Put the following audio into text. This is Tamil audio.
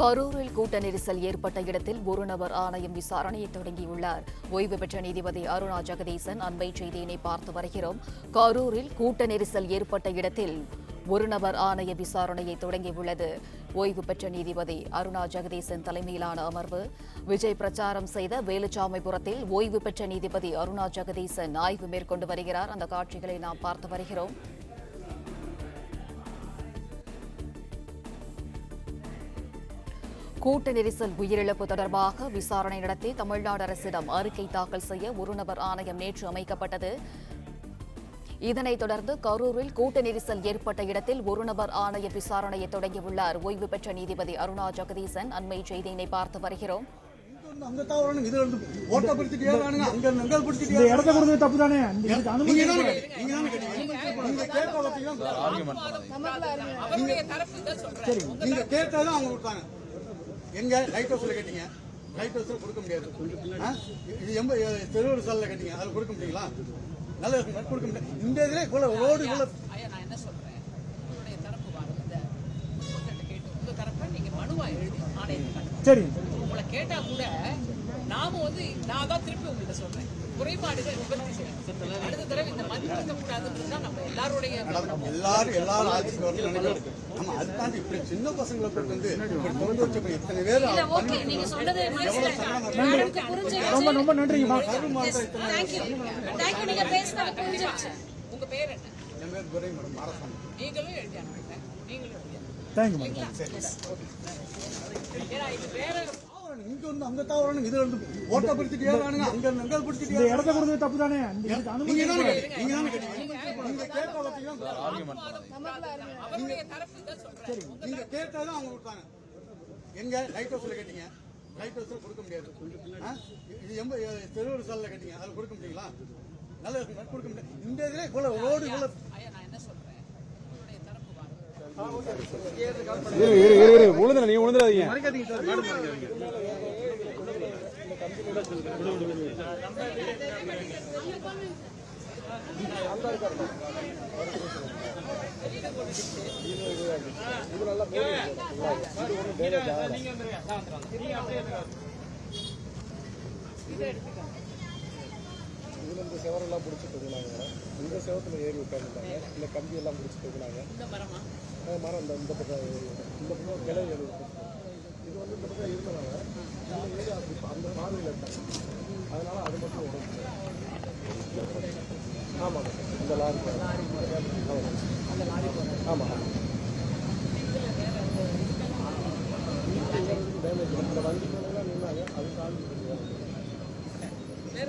கரூரில் கூட்ட நெரிசல் ஏற்பட்ட இடத்தில் ஒரு நபர் ஆணையம் விசாரணையை தொடங்கியுள்ளார். ஓய்வு பெற்ற நீதிபதி அருணா ஜெகதீசன் அண்மை செய்தியினை பார்த்து வருகிறோம். கரூரில் கூட்ட நெரிசல் ஏற்பட்ட இடத்தில் ஒரு நபர் ஆணைய விசாரணையை தொடங்கியுள்ளது. ஓய்வு பெற்ற நீதிபதி அருணா ஜெகதீசன் தலைமையிலான அமர்வு விஜய் பிரச்சாரம் செய்த வேலுச்சாமிபுரத்தில் ஓய்வு பெற்ற நீதிபதி அருணா ஜெகதீசன் ஆய்வு மேற்கொண்டு வருகிறார். அந்த காட்சிகளை நாம் பார்த்து வருகிறோம். கூட்ட நெரிசல் உயிரிழப்பு தொடர்பாக விசாரணை நடத்தி தமிழ்நாடு அரசிடம் அறிக்கை தாக்கல் செய்ய ஒரு நபர் ஆணையம் நேற்று அமைக்கப்பட்டது. இதனைத் தொடர்ந்து கரூரில் கூட்ட நெரிசல் ஏற்பட்ட இடத்தில் ஒரு நபர் ஆணைய விசாரணையை தொடங்கியுள்ளார். ஓய்வு பெற்ற நீதிபதி அருணா ஜெகதீசன் அண்மை செய்தியினை பார்த்து வருகிறோம். நீங்க கேட்டதான் அவங்க கொடுத்தாங்க. எங்க? லைட் ஹவுஸ்ல கேட்டீங்க. லைட் ஹவுஸ்ல கொடுக்க முடியாது? இது எம்ப தெருவூர் சாலைல கேட்டீங்க. அதுல கொடுக்க முடியுங்களா? நல்ல கொடுக்க முடியாது. இந்த இதுல இவ்வளவு ரோடு இவ்வளவு ஐயா நான் என்ன சொல்றேன்? உங்களுடைய தரப்பு வாங்க. கேட்டு உங்க தரப்பை நீங்க மனுவா எழுதி அனுப்புங்க. சரி உங்களை கேட்டா கூட நாம வந்து நான் தான் திருப்பி உங்கள்ட்ட சொல்றேன். குறைபாடுகள் நிவர்த்தி செய்யணும். அடுத்த தடவை இந்த மாதிரி இருக்க கூடாதுன்றது தான் நம்ம எல்லாருடைய. எல்லாரும் எல்லாரும் ஆட்சிக்கு வரணும்னு நினைக்கிறோம். ஆமா அதுதான் இப்படி சின்ன பசங்களை போட்டு வந்து இப்படி திறந்து வச்சு எத்தனை பேர் ஓகே நீங்க சொன்னது ரொம்ப ரொம்ப நன்றிங்கம்மா தேங்க்யூ தேங்க்யூ நீங்க பேசுனது புரிஞ்சிருச்சு. உங்க பேர் என்ன? என் பேர் துரை மேடம் மாரசாமி நீங்களும் எழுதி அனுப்புங்க. நீங்களும். தேங்க்யூ ஏன்னா இது வேற இங்க வந்து அங்க தாவறானுங்க இதுல இருந்து ஓட்ட பிடிச்சிட்டே வரானுங்க அங்க இருந்து அங்க இந்த பிடிச்சிட்டே இடத்த கொடுத்தது தப்பு தானே நீங்க தானே கேட்டீங்க. நீங்க தானே நீங்க கேட்ட வளர்த்தீங்கன்னா அவருடைய தரப்பு தான் சொல்றேன். நீங்க அவங்க கொடுத்தாங்க எங்க? லைட் ஹவுஸ்ல கேட்டீங்க. லைட் ஹவுஸ்ல கொடுக்க முடியாது? இது எம்ப தெருவூர் சாலைல கேட்டீங்க. அதுல கொடுக்க முடியுங்களா? நல்ல கொடுக்க முடியாது. இந்த இதுல இவ்வளவு ரோடு இவ்வளவு ஐயா நான் என்ன சொல்றேன்? வாங்க நீ உழுந்துடாதீங்க இந்த செவரெல்லாம் பிடிச்சி தூக்குனாங்க இந்த செவத்துல ஏறி உட்காந்துட்டாங்க இந்த கம்பி எல்லாம் பிடிச்சி தூக்குனாங்க இந்த மரமா? இந்த இந்த பக்கம் இந்த பக்கம் கிளை ஏறி இது வந்து இந்த பக்கம் இந்த ஏறி அப்படி அந்த பாதையில் இருந்தாங்க அதனால அது மட்டும் உடம்பு ஆமாம் இந்த லாரி ஆமாம் ஆமாம் டேமேஜ் இந்த வண்டி நின்னாங்க அது சார்ஜ் வேற